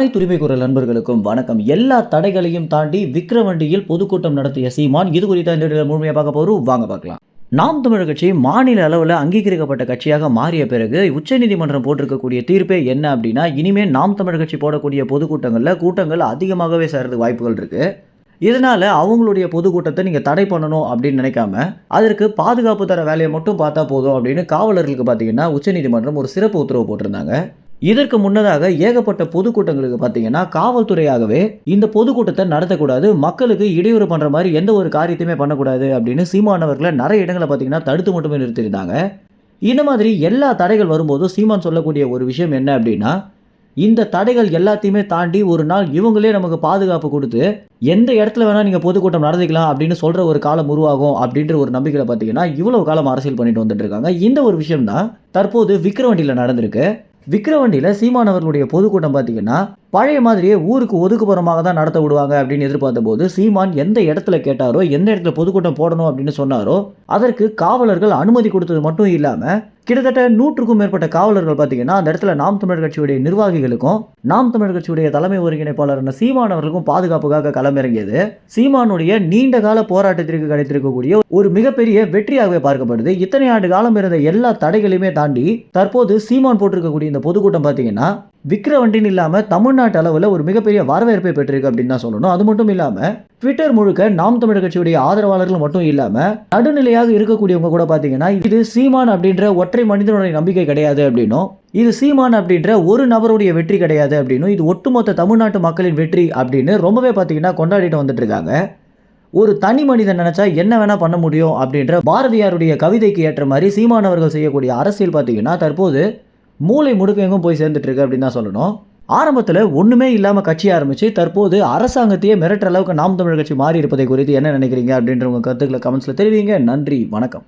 அனைத்து உரிமை குரல் நண்பர்களுக்கும் வணக்கம். எல்லா தடைகளையும் தாண்டி விக்ரவண்டியில் பொதுக்கூட்டம் நடத்திய சீமான் இது குறித்த இந்த முழுமையாக பார்க்க போகிறோம் வாங்க பார்க்கலாம். நாம் தமிழர் கட்சி மாநில அளவில் அங்கீகரிக்கப்பட்ட கட்சியாக மாறிய பிறகு உச்சநீதிமன்றம் போட்டிருக்கக்கூடிய தீர்ப்பே என்ன அப்படின்னா இனிமேல் நாம் தமிழர் கட்சி போடக்கூடிய பொதுக்கூட்டங்களில் கூட்டங்கள் அதிகமாகவே சேர்றதுக்கு வாய்ப்புகள் இருக்குது இதனால் அவங்களுடைய பொதுக்கூட்டத்தை நீங்கள் தடை பண்ணணும் அப்படின்னு நினைக்காம அதற்கு பாதுகாப்பு தர வேலையை மட்டும் பார்த்தா போதும் அப்படின்னு காவலர்களுக்கு பார்த்தீங்கன்னா உச்சநீதிமன்றம் ஒரு சிறப்பு உத்தரவு போட்டிருந்தாங்க. இதற்கு முன்னதாக ஏகப்பட்ட பொதுக்கூட்டங்களுக்கு பார்த்தீங்கன்னா காவல்துறையாகவே இந்த பொதுக்கூட்டத்தை நடத்தக்கூடாது மக்களுக்கு இடையூறு பண்ணுற மாதிரி எந்த ஒரு காரியத்தையுமே பண்ணக்கூடாது அப்படின்னு சீமானவர்களை நிறைய இடங்களை பார்த்தீங்கன்னா தடுத்து மட்டுமே நிறுத்தியிருந்தாங்க. இந்த மாதிரி எல்லா தடைகள் வரும்போது சீமான் சொல்லக்கூடிய ஒரு விஷயம் என்ன அப்படின்னா இந்த தடைகள் எல்லாத்தையுமே தாண்டி ஒரு நாள் இவங்களே நமக்கு பாதுகாப்பு கொடுத்து எந்த இடத்துல வேணால் நீங்கள் பொதுக்கூட்டம் நடத்திக்கலாம் அப்படின்னு சொல்கிற ஒரு காலம் உருவாகும் அப்படின்ற ஒரு நம்பிக்கையில் பார்த்தீங்கன்னா இவ்வளோ காலம் அரசியல் பண்ணிட்டு வந்துட்டு இருக்காங்க. இந்த ஒரு விஷயம் தான் தற்போது விக்ரவண்டியில் நடந்திருக்கு. விக்கிரவண்டியில் சீமானவர்களுடைய பொதுக்கூட்டம் பார்த்தீங்கன்னா பழைய மாதிரியே ஊருக்கு ஒதுக்குப்புறமாக தான் நடத்த விடுவாங்க அப்படின்னு எதிர்பார்த்த போது சீமான் எந்த இடத்துல கேட்டாரோ எந்த இடத்துல பொதுக்கூட்டம் போடணும் அப்படின்னு சொன்னாரோ அதற்கு காவலர்கள் அனுமதி கொடுத்தது மட்டும் இல்லாமல் கிட்டத்தட்ட நூற்றுக்கும் மேற்பட்ட காவலர்கள் பார்த்தீங்கன்னா அந்த இடத்துல நாம் தமிழர் கட்சியுடைய நிர்வாகிகளுக்கும் நாம் தமிழர் கட்சியுடைய தலைமை ஒருங்கிணைப்பாளரான சீமான் அவர்களுக்கும் பாதுகாப்புக்காக களமிறங்கியது. சீமானுடைய நீண்ட கால போராட்டத்திற்கு கிடைத்திருக்கக்கூடிய ஒரு மிகப்பெரிய வெற்றியாகவே பார்க்கப்படுது. இத்தனை ஆண்டு காலம் இருந்த எல்லா தடைகளையுமே தாண்டி தற்போது சீமான் போட்டிருக்கக்கூடிய இந்த பொதுக்கூட்டம் பார்த்தீங்கன்னா விக்கிரவண்டின்னு இல்லாமல் தமிழ்நாட்டு அளவில் ஒரு மிகப்பெரிய வரவேற்பை பெற்றிருக்கு அப்படின்னு தான் சொல்லணும். அது மட்டும் இல்லாமல் ட்விட்டர் முழுக்க நாம் தமிழர் கட்சியுடைய ஆதரவாளர்கள் மட்டும் இல்லாமல் நடுநிலையாக இருக்கக்கூடியவங்க கூட பார்த்தீங்கன்னா இது சீமான் அப்படின்ற ஒற்றை மனிதனுடைய நம்பிக்கை கிடையாது அப்படின்னும் இது சீமான் அப்படின்ற ஒரு நபருடைய வெற்றி கிடையாது அப்படின்னும் இது ஒட்டுமொத்த தமிழ்நாட்டு மக்களின் வெற்றி அப்படின்னு ரொம்பவே பார்த்தீங்கன்னா கொண்டாடிட்டு வந்துட்டு இருக்காங்க. ஒரு தனி மனிதன் நினச்சா என்ன வேணால் பண்ண முடியும் அப்படின்ற பாரதியாருடைய கவிதைக்கு ஏற்ற மாதிரி சீமானவர்கள் செய்யக்கூடிய அரசியல் பார்த்தீங்கன்னா தற்போது மூளை முடுக்க எங்கும் போய் சேர்ந்துட்டுருக்கு அப்படின்னு தான் சொல்லணும். ஆரம்பத்தில் ஒன்றுமே இல்லாமல் கட்சி ஆரம்பித்து தற்போது அரசாங்கத்தையே மிரட்டுற அளவுக்கு நாம் தமிழர் கட்சி மாறி இருப்பதை குறித்து என்ன நினைக்கிறீங்க அப்படின்ற உங்கள் கருத்துக்களை கமெண்ட்ஸில் தெரிவிங்க. நன்றி வணக்கம்.